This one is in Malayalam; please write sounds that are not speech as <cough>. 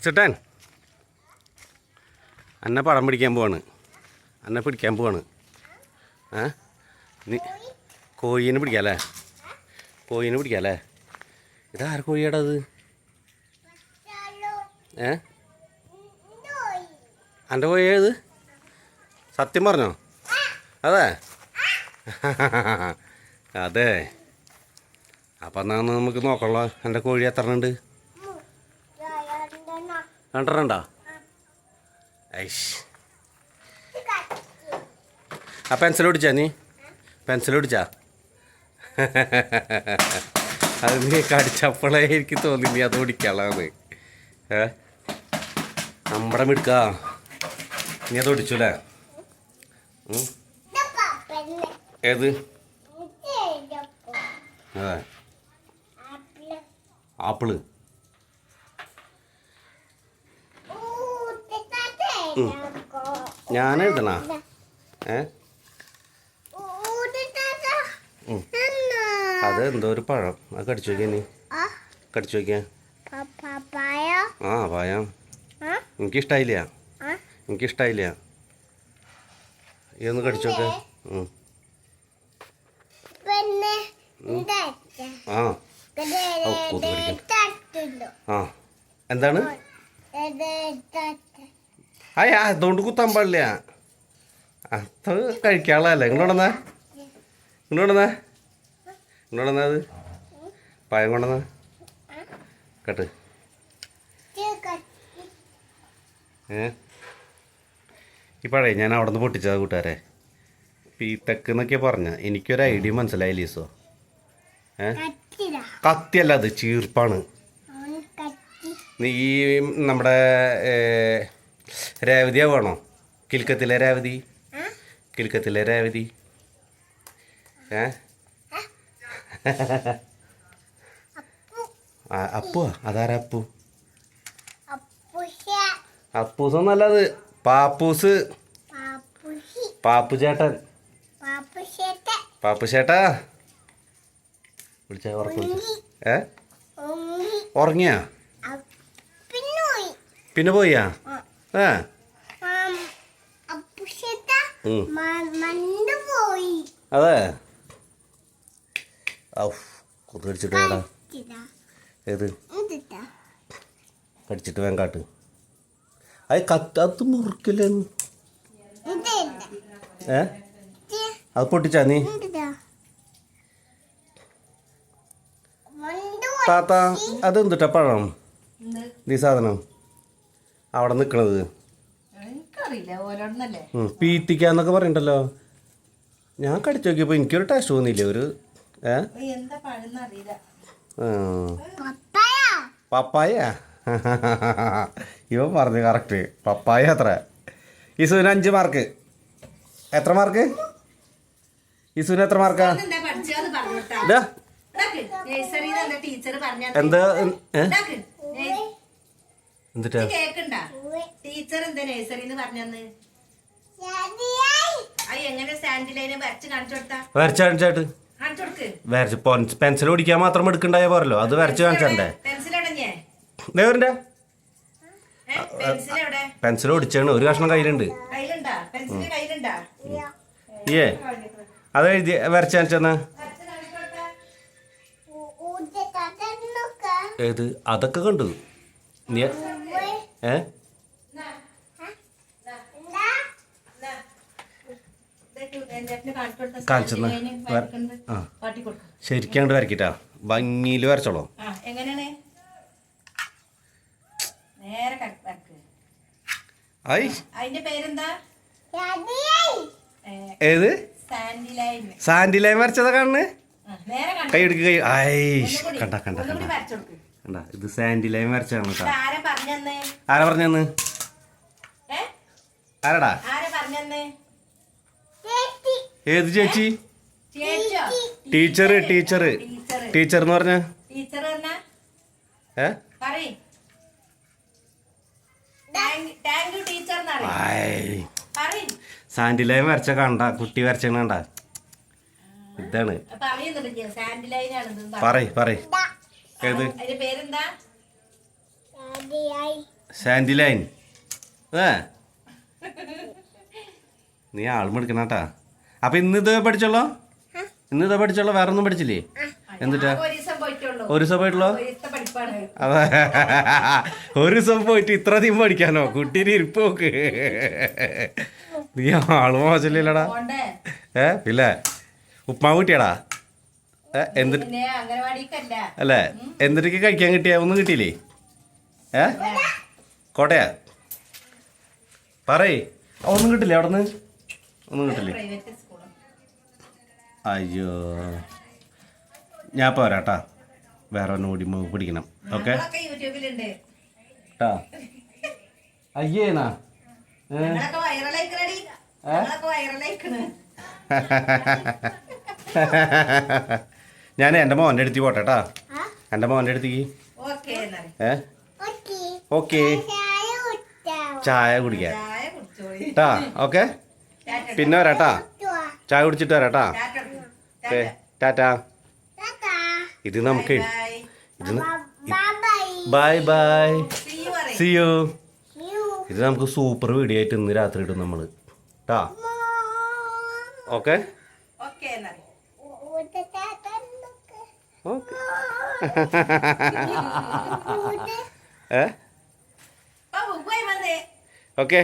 ചേട്ടൻ. അന്നെ പടം പിടിക്കാൻ പോവാണ്. അന്നെ പിടിക്കാൻ പോവാണ്. ഏ? നീ കോഴീനെ പിടിക്കാല്ലേ കോഴീനെ പിടിക്കാല്ലേ ഇതാര കോഴിയാടാ അത് ഏ? എന്റെ കോഴിയാ ഇത്? സത്യം പറഞ്ഞോ? അതെ? <laughs> അതെ. അപ്പം എന്നാൽ നമുക്ക് നോക്കണല്ലോ എന്റെ കോഴി എത്ര ഉണ്ട്? രണ്ടെണ്ണം ഉണ്ടോ ഐഷ്. ആ പെൻസിൽ ഓടിച്ചാ നീ? പെൻസിൽ ഓടിച്ചാ? <laughs> അത് നീ കടിച്ചപ്പോഴേ എനിക്ക് തോന്നി നീ അത് ഓടിക്കാളാന്ന് ഏ? നമ്മുടെ മിടുക്ക. നീ അത് ഓടിച്ചൂലേ ഉം. ഏത്? അതെ. ആപ്പിൾ. ഞാൻ എഴുതണ? ഏ. അത് എന്തോ ഒരു പഴം. അത് കടിച്ചു നോക്കിയാ നീ. കടിച്ചു നോക്കിയാ. ആ പായ എനിക്കിഷ്ടായില്ല. എനിക്കിഷ്ടായില്ല. ഇതൊന്ന് കടിച്ചു നോക്ക. ആ. ഓ, കൊതു കടിക്കണ്ട. ആ. എന്താണ്? അയ്യ അതുകൊണ്ട് കുത്താൻ പാടില്ല. അത് കഴിക്കാനുള്ളതല്ലേ ഇങ്ങോട്ടെന്നാ ഇങ്ങോട്ടെന്നാ ഇങ്ങോട്ടെന്നാ അത്. പഴം കൊണ്ടെന്നാ കേട്ട്. ഏ? ഈ പഴയ ഞാൻ അവിടെ നിന്ന് പൊട്ടിച്ചത് കൂട്ടുകാരെ. ഇപ്പം ഈ തെക്ക് എന്നൊക്കെയാ പറഞ്ഞ എനിക്കൊരു ഐഡിയ മനസ്സിലായി ലീസോ. ഏ? കത്തിയല്ല അത് ചീർപ്പാണ്. നീ ഈ നമ്മുടെ രേവതിയാ വേണോ? കിൽക്കത്തിലെ രേവതി? കിൽക്കത്തിലെ രേവതി? ഏ? അപ്പു അതാരാ അപ്പു? അപ്പൂസ് അത് പാപ്പൂസ്. പാപ്പു ചേട്ടൻ പാപ്പു ചേട്ടാ വിളിച്ച വിളിച്ച. ഏ? ഉറങ്ങിയാ? പിന്നെ പോയാ. പോയി. അതെ. കൊതുകടിച്ചിട്ട് കൊതു കടിച്ചിട്ട് വേടാ ഏത്? കടിച്ചിട്ട് വേഗം കാട്ട്. അത് കത്ത് അത് മുറുക്കില്ലേ ഏ? അത് പൊട്ടിച്ചാ നീ? താത്ത അതെന്തുട്ടാ പഴം? നീ സാധനം. അവിടെ നിൽക്കണത് എനിക്കറിയില്ല ഓരോന്നല്ലേ? പീത്തിക്കാന്നൊക്കെ പറയണ്ടല്ലോ. ഞാൻ കടിച്ചു നോക്കിയപ്പോൾ എനിക്കൊരു ടേസ്റ്റ് തോന്നിയില്ലേ ഒരു ഏ. പപ്പായ? ഇവ പറഞ്ഞു കറക്റ്റ് പപ്പായ അത്ര. ഇസുവിന് അഞ്ച് മാർക്ക് എത്ര മാർക്ക് ഇസുവിന് എത്ര മാർക്കാ എന്താ എന്താ കേക്കണ്ട. ടീച്ചർ എന്താ നഴ്സറിന്ന് പറഞ്ഞന്ന്? വരച്ച് കാണിച്ചാട്ട് പെൻസിൽ ഓടിക്കാൻ മാത്രം എടുക്കണ്ടായ പോരല്ലോ. അത് വരച്ച് കാണിച്ചണ്ടേ? പെൻസിൽ എടഞ്ഞേ ദേവന്റെ പെൻസിൽ എവിടെ? പെൻസിൽ ഓടിച്ചാണ് ഒരു കഷ്ണം കയ്യിലുണ്ട്. കയ്യിലുണ്ടാ? പെൻസിൽ കയ്യിലുണ്ടാ? ഏ അത് എഴുതി വരച്ച് കാണിച്ചെന്നാ ഏത്? അതൊക്കെ കണ്ടു. നീ ഏ? കാണിച്ചെന്നാ. ആ. ശരിക്കാണ്ട് വരക്കിട്ടാ. ഭംഗിയിൽ വരച്ചോളൂ. ഏത്? സാൻഡി ലൈൻ വരച്ചതാ കണ്ടു? കൈ എടുക്കുക കണ്ട കണ്ട കണ്ട. കണ്ട ഇത് സാൻഡി ലൈൻ വരച്ചാണ് കേട്ടോ ആരാ പറഞ്ഞന്നേ? ആരാ പറഞ്ഞെന്ന്? ഏ? ആരാടാ? ആരാ പറഞ്ഞന്നേ? ഏത് ചേച്ചി? ടീച്ചർ ടീച്ചർ ടീച്ചർ എന്ന് പറഞ്ഞ? ടീച്ചർ പറയ്. താങ്ക് യു ടീച്ചർ എന്നറിയ പറയ്. സാൻഡി ലൈൻ വരച്ച കണ്ട കുട്ടി വരച്ച കണ്ട. ഇതാണ്. പറയ പറയ. ഏത്? പേരെന്താ? സാൻഡി ലൈൻ ഏ? നീ ആളും എടുക്കണട്ടാ അപ്പൊ ഇന്ന് ഇത് പഠിച്ചോളോ? ഇന്ന് ഇത് പഠിച്ചോളോ? വേറെ ഒന്നും പഠിച്ചില്ലേ എന്നിട്ടാ? ഒരു ദിവസം പോയിട്ടുള്ളൂ. ഒരു ദിവസം അതെ. <laughs> ഒരു പോയിട്ട് ഇത്ര അധികം പഠിക്കാനോ? കുട്ടീനെ ഇരിപ്പ് നോക്ക്. നീ ആൾ മോശമില്ലടാ ഏ പിന്നെ? ഉപ്മാവ് കിട്ടിയടാ? ഏ എന്നിട്ട് അല്ലേ? എന്നിട്ടേക്ക് കഴിക്കാൻ കിട്ടിയ? ഒന്നും കിട്ടിയില്ലേ? ഏ? കോട്ടയാ? പറയേ. ഒന്നും കിട്ടില്ല അവിടെ നിന്ന് ഒന്നും കിട്ടില്ലേ? അയ്യോ. ഞാൻ പോരാട്ടാ വേറെ ഒന്നും കൂടി പിടിക്കണം. ഓക്കെ? അയ്യേനാ ഞാൻ എന്റെ മോന്റെ അടുത്ത് പോട്ടെ കേട്ടാ എന്റെ മോന്റെ അടുത്തേക്ക്. ഏ? ഓക്കേ. ചായ കുടിക്കാം ചായ കുടിക്കാൻ. ട്ടാ ഓക്കെ. പിന്നെ വരാട്ടാ. ചായ കുടിച്ചിട്ട് വരാട്ടാ. Okay tata. ഇത് നമുക്ക്. ഇത് ബൈ ബൈ. C U. ഇത് നമുക്ക് സൂപ്പർ വീഡിയോ ആയിട്ട് ഇന്ന് രാത്രി ഇടും നമ്മൾ ട്ടാ. ഓക്കെ. ഓക്കെ <laughs> ഏ? അപ്പൊ